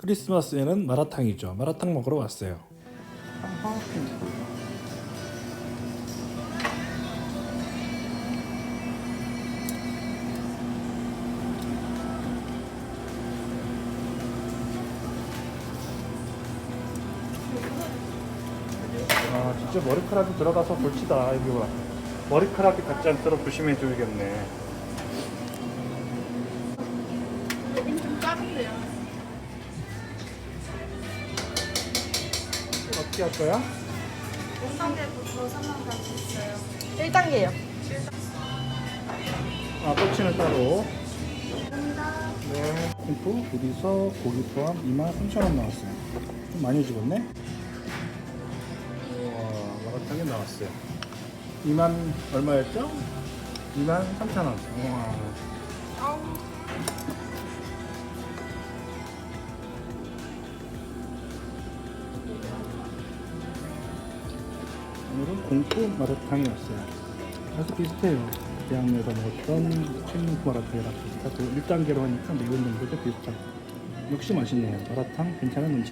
크리스마스에는 마라탕이죠. 마라탕 먹으러 왔어요. 아 진짜 머리카락이 들어가서 골치다 봐. 머리카락이 닿지 않도록 조심해 줘야겠네. 여긴 좀 작은데요. 거야? 5단계부터 3만 갈수 있어요. 1단계요. 아 꼬치는 따로. 감사합니다. 네. 콤프 둘이서 고기 포함 23,000원 나왔어요. 좀 많이 죽었네? 우와, 마라탕이 나왔어요. 2만 얼마였죠? 2만 3,000원. 우와. 오늘은 공포 마라탕이었어요. 아주 비슷해요. 대학로에서 먹었던 칠링 마라탕이랑 비슷하고 1단계로 하니까 매운 정도도 비슷하고 역시 맛있네요. 마라탕 괜찮은 음식.